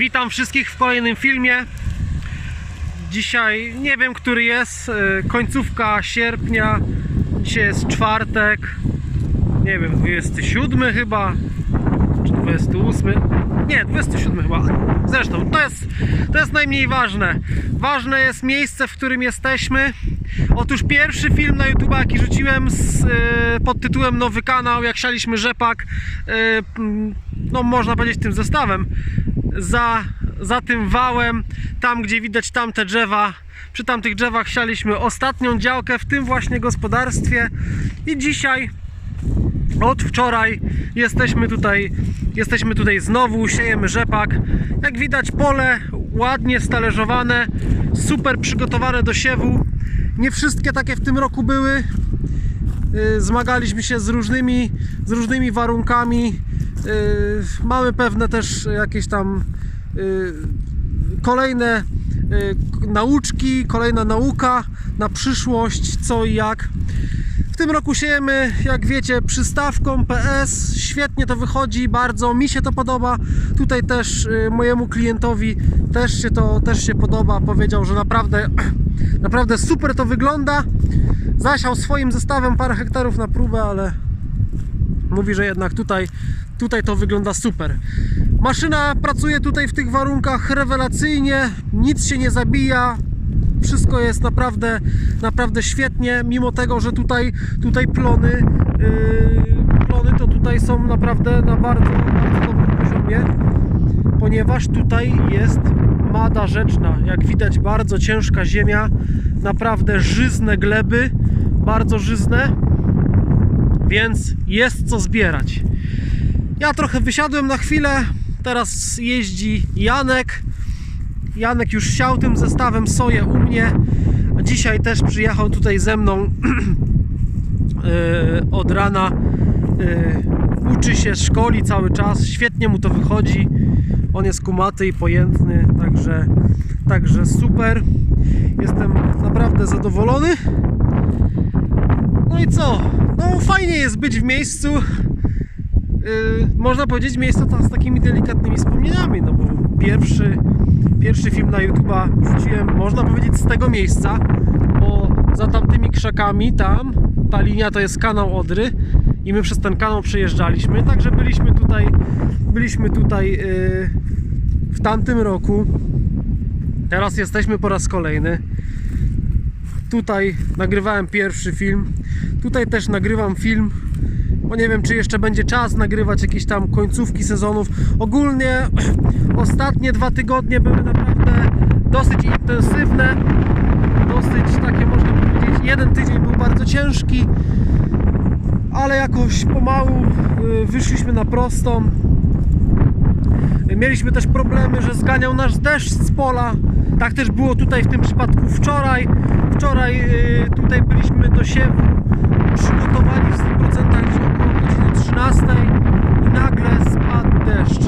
Witam wszystkich w kolejnym filmie. Dzisiaj nie wiem, który jest, e, końcówka sierpnia. Dzisiaj jest czwartek. Nie wiem, 27 chyba, czy 28. Nie, 27 chyba. Zresztą, to jest, to jest najmniej ważne. Ważne jest miejsce, w którym jesteśmy. Otóż pierwszy film na YouTube, jaki rzuciłem z, e, pod tytułem Nowy kanał, jak sialiśmy rzepak, e, no można powiedzieć tym zestawem, za, za tym wałem, tam gdzie widać tamte drzewa. Przy tamtych drzewach sialiśmy ostatnią działkę w tym właśnie gospodarstwie i dzisiaj od wczoraj jesteśmy tutaj, jesteśmy tutaj znowu, siejemy rzepak. Jak widać pole ładnie stależowane, super przygotowane do siewu. Nie wszystkie takie w tym roku były. Y, Zmagaliśmy się z różnymi, z różnymi warunkami. Y, Mamy pewne też jakieś tam y, kolejne y, nauczki, kolejna nauka na przyszłość, co i jak. W tym roku siejemy, jak wiecie, przystawką PS. Świetnie to wychodzi, bardzo mi się to podoba. Tutaj też mojemu klientowi też się to też się podoba. Powiedział, że naprawdę, naprawdę super to wygląda. Zasiał swoim zestawem parę hektarów na próbę, ale mówi, że jednak tutaj, tutaj to wygląda super. Maszyna pracuje tutaj w tych warunkach rewelacyjnie, nic się nie zabija, wszystko jest naprawdę, naprawdę świetnie, mimo tego, że tutaj, tutaj plony, yy, plony to tutaj są naprawdę na bardzo, bardzo dobrym poziomie, ponieważ tutaj jest mada rzeczna. Jak widać, bardzo ciężka ziemia, naprawdę żyzne gleby, bardzo żyzne, więc jest co zbierać. Ja trochę wysiadłem na chwilę, teraz jeździ Janek. Janek już siał tym zestawem soję u mnie. Dzisiaj też przyjechał tutaj ze mną yy, od rana. Yy, uczy się, szkoli cały czas. Świetnie mu to wychodzi. On jest kumaty i pojętny, także, także super. Jestem naprawdę zadowolony. No i co? No fajnie jest być w miejscu. Yy, można powiedzieć miejsce to z takimi delikatnymi wspomnieniami, no bo pierwszy, pierwszy film na YouTube'a wrzuciłem, można powiedzieć z tego miejsca, bo za tamtymi krzakami tam, ta linia to jest kanał Odry i my przez ten kanał przejeżdżaliśmy, także byliśmy tutaj, byliśmy tutaj yy, w tamtym roku. Teraz jesteśmy po raz kolejny. Tutaj nagrywałem pierwszy film. Tutaj też nagrywam film. Bo nie wiem, czy jeszcze będzie czas nagrywać jakieś tam końcówki sezonów. Ogólnie ostatnie dwa tygodnie były naprawdę dosyć intensywne. Dosyć takie można powiedzieć. Jeden tydzień był bardzo ciężki, ale jakoś pomału y, wyszliśmy na prostą. Mieliśmy też problemy, że zganiał nasz deszcz z pola. Tak też było tutaj w tym przypadku wczoraj. Wczoraj y, tutaj byliśmy do siewu przygotowani w 100% gdzieś około godziny 13 i nagle spadł deszcz.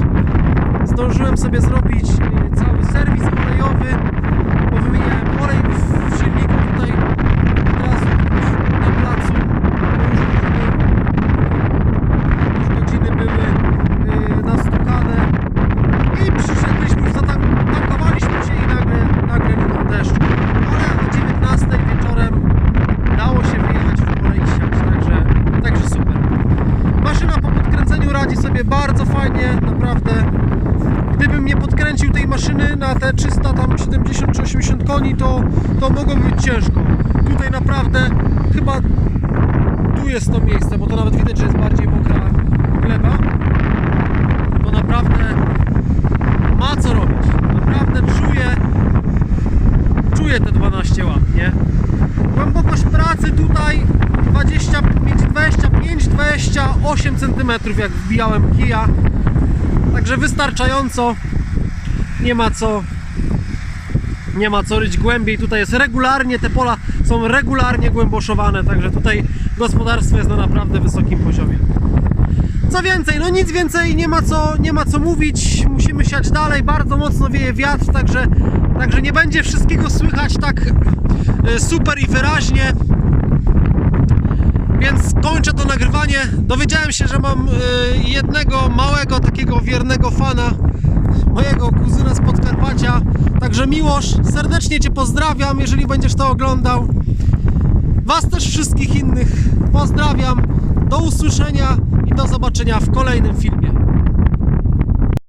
Zdążyłem sobie zrobić y, cały serwis olejowy, bo olej w silniku tutaj od razu na placu. Już, już godziny były y, nastukane i przyszedliśmy, już zatankowaliśmy się i nagle, nagle minął deszcz. Ale o 19 wieczorem dało się wyjechać w pole i siać, także, także super. Maszyna po podkręceniu radzi sobie bardzo fajnie, naprawdę. Gdybym podkręcił tej maszyny na te 300, tam 70 czy 80 koni, to, to mogłoby być ciężko. Tutaj naprawdę chyba tu jest to miejsce, bo to nawet widać, że jest bardziej mokra gleba. Bo naprawdę ma co robić. Naprawdę czuję, czuję te 12 lat, nie? Głębokość pracy tutaj 25, 25, 28 cm jak wbijałem kija. Także wystarczająco. Nie ma co nie ma co ryć głębiej. Tutaj jest regularnie, te pola są regularnie głęboszowane, także tutaj gospodarstwo jest na naprawdę wysokim poziomie. Co więcej, no nic więcej nie ma co, nie ma co mówić. Musimy siać dalej. Bardzo mocno wieje wiatr, także, także nie będzie wszystkiego słychać tak e, super i wyraźnie. Więc kończę to nagrywanie. Dowiedziałem się, że mam y, jednego małego, takiego wiernego fana, mojego kuzyna z Podkarpacia. Także Miłosz, serdecznie Cię pozdrawiam, jeżeli będziesz to oglądał. Was też wszystkich innych pozdrawiam. Do usłyszenia i do zobaczenia w kolejnym filmie.